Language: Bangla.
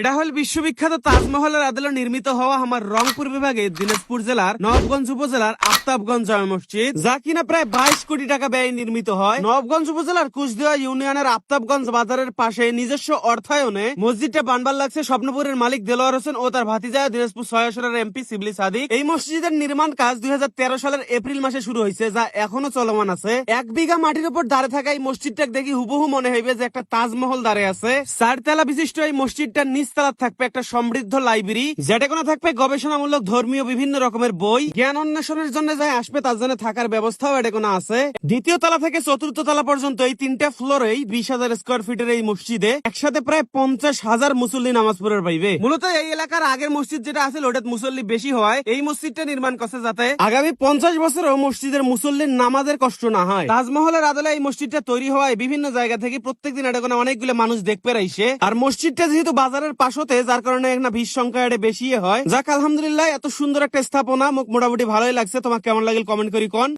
এটা হল বিশ্ববিখ্যাত তাজমহলের আদলে নির্মিত হওয়া আমার রংপুর বিভাগে দিনাজপুর জেলার নবগঞ্জ উপজেলার আফতাবগঞ্জ জামে মসজিদ, যা কিনা প্রায় বাইশ কোটি টাকা ব্যয় নির্মিত হয়। নবগঞ্জ উপজেলার কুচদিয়া ইউনিয়নের আফতাবগঞ্জ বাজারের পাশে নিজস্ব অর্থায়নে মসজিদটা বানবার লাগছে স্বপ্নপুরের মালিক দেলোয়ার হোসেন ও তার ভাতিজা দিনাজপুর ছয় আসরের এমপি সিবলি সাদিক। এই মসজিদের নির্মাণ কাজ দুই হাজার তেরো সালের এপ্রিল মাসে শুরু হয়েছে, যা এখনও চলমান আছে। এক বিঘা মাটির উপর দাঁড়ে থাকা এই মসজিদটা দেখি হুবহু মনে হইবে যে একটা তাজমহল দাঁড়িয়ে আছে। চারতলা বিশিষ্ট এই মসজিদটার নিচতলা থাকবে একটা সমৃদ্ধ লাইব্রেরি, যেটা কোনো থাকবে গবেষণামূলক, ধর্মীয় বিভিন্ন রকমের বই, জ্ঞান অন্বেষণের জন্য যাই আসবে, তার জন্য থাকার ব্যবস্থাও এটা কোনো আছে। দ্বিতীয় তলা থেকে চতুর্থ তলা পর্যন্ত এই তিনটা ফ্লোরেই বিশ হাজার স্কোয়ার ফিটের এই মসজিদে একসাথে প্রায় পঞ্চাশ হাজার মুসল্লি নামাজ পড়ার পাইবে। মূলত এই এলাকার আগের মসজিদ যেটা আছে ওটা মুসল্লি বেশি হয়। এই মসজিদটা নির্মাণ করছে যাতে আগামী পঞ্চাশ বছরও মসজিদের মুসল্লির নামাজের কষ্ট না হয়। তাজমহলের আদলে এই মসজিদটা তৈরি হওয়ায় বিভিন্ন জায়গা থেকে প্রত্যেকদিন এটা কোনো অনেকগুলো মানুষ দেখতে রাইছে আর মসজিদটা যেহেতু বাজারের পাশতে যার কারণে একটা ভিড় সংখ্যা এটা বেশি হয়। যাক, আলহামদুলিল্লাহ, এত সুন্দর একটা স্থাপনা, মোক মোটামুটি ভালোই লাগছে। তোমার কেমন লাগে কমেন্ট করি কোন।